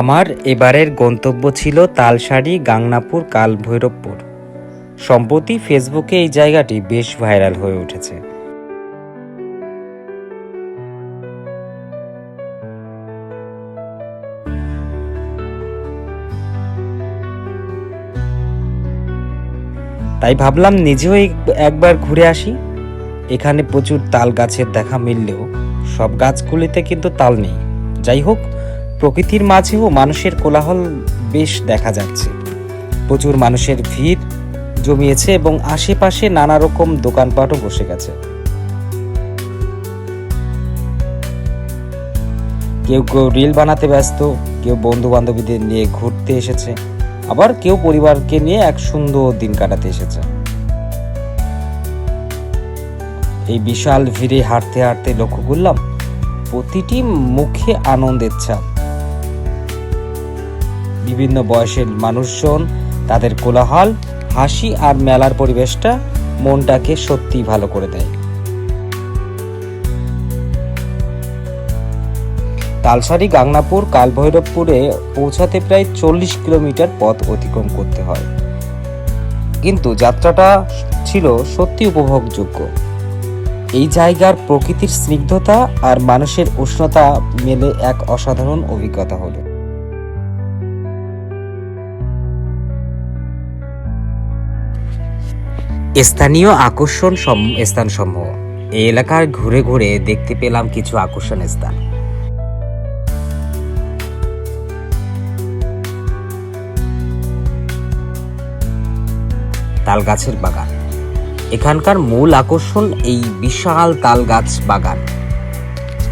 আমার এবারের গন্তব্য ছিল তালসারি গাংনাপুর কালভৈরবপুর। সম্প্রতি ফেসবুকে এই জায়গাটি বেশ ভাইরাল হয়ে উঠেছে। তাই ভাবলাম নিজেও একবার ঘুরে আসি। এখানে প্রচুর তাল গাছের দেখা মিললেও সব গাছগুলিতে কিন্তু তাল নেই। যাই হোক প্রকৃতির মাঝেও মানুষের কোলাহল বেশ দেখা যাচ্ছে। প্রচুর মানুষের ভিড় জমিয়েছে এবং আশেপাশে নানা রকম দোকানপাটও বসে গেছে। কেউ কেউ রিল বানাতে ব্যস্ত, কেউ বন্ধু বান্ধবীদের নিয়ে ঘুরতে এসেছে, আবার কেউ পরিবারকে নিয়ে এক সুন্দর দিন কাটাতে এসেছে। এই বিশাল ভিড়ে হাঁটতে হাঁটতে লক্ষ্য করলাম, প্রতিটি মুখে আনন্দের ছাপ। বিভিন্ন বয়সের মানুষজন তাদের কোলাহল, হাসি আর মেলার পরিবেশটা মনটাকে সত্যি ভালো করে দেয়। তালসারি, গাংনাপুর, কালভৈরবপুরে পৌঁছাতে প্রায় চল্লিশ কিলোমিটার পথ অতিক্রম করতে হয়। কিন্তু যাত্রাটা ছিল সত্যি উপভোগযোগ্য। এই জায়গার প্রকৃতির স্নিগ্ধতা আর মানুষের উষ্ণতা মেলে এক অসাধারণ অভিজ্ঞতা হলো। স্থানীয় আকর্ষণ সম- স্থানসমূহ। এই এলাকার ঘুরে ঘুরে দেখতে পেলাম কিছু আকর্ষণ স্থান। তাল গাছের বাগান। এখানকার মূল আকর্ষণ এই বিশাল তাল গাছ বাগান।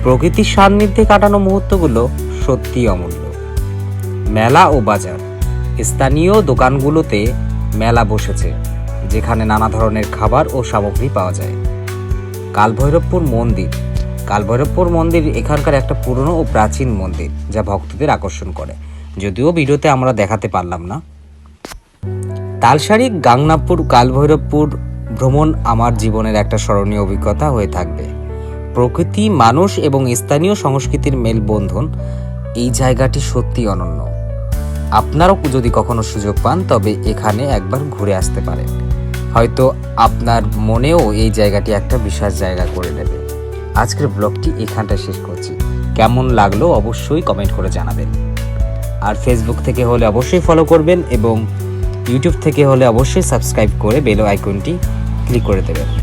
প্রকৃতির সান্নিধ্যে কাটানো মুহূর্তগুলো সত্যি অমূল্য। মেলা ও বাজার। স্থানীয় দোকানগুলোতে মেলা বসেছে। যেখানে নানা ধরনের খাবার ও সামগ্রী পাওয়া যায়। কালভৈরবপুর মন্দির। কালভৈরবপুর মন্দির এখানকার একটা পুরনো ও প্রাচীন মন্দির, যা ভক্তদের আকর্ষণ করে। যদিও ভিডিওতে আমরা দেখাতে পারলাম না। তালসারি গাংনাপুর কালভৈরবপুর ভ্রমণ আমার জীবনের একটা স্মরণীয় অভিজ্ঞতা হয়ে থাকবে। প্রকৃতি, মানুষ এবং স্থানীয় সংস্কৃতির মেলবন্ধন এই জায়গাটি সত্যি অনন্য। আপনারও যদি কখনো সুযোগ পান, তবে এখানে একবার ঘুরে আসতে পারেন। হয়তো আপনার মনেও এই জায়গাটি একটা বিশ্বাস জায়গা করে নেবে। আজকের ব্লগটি এখানটা শেষ করছি। কেমন লাগল অবশ্যই কমেন্ট করে জানাবেন। আর ফেসবুক থেকে হলে অবশ্যই ফলো করবেন এবং ইউটিউব থেকে হলে অবশ্যই সাবস্ক্রাইব করে বেল আইকনটি ক্লিক করে দেবেন।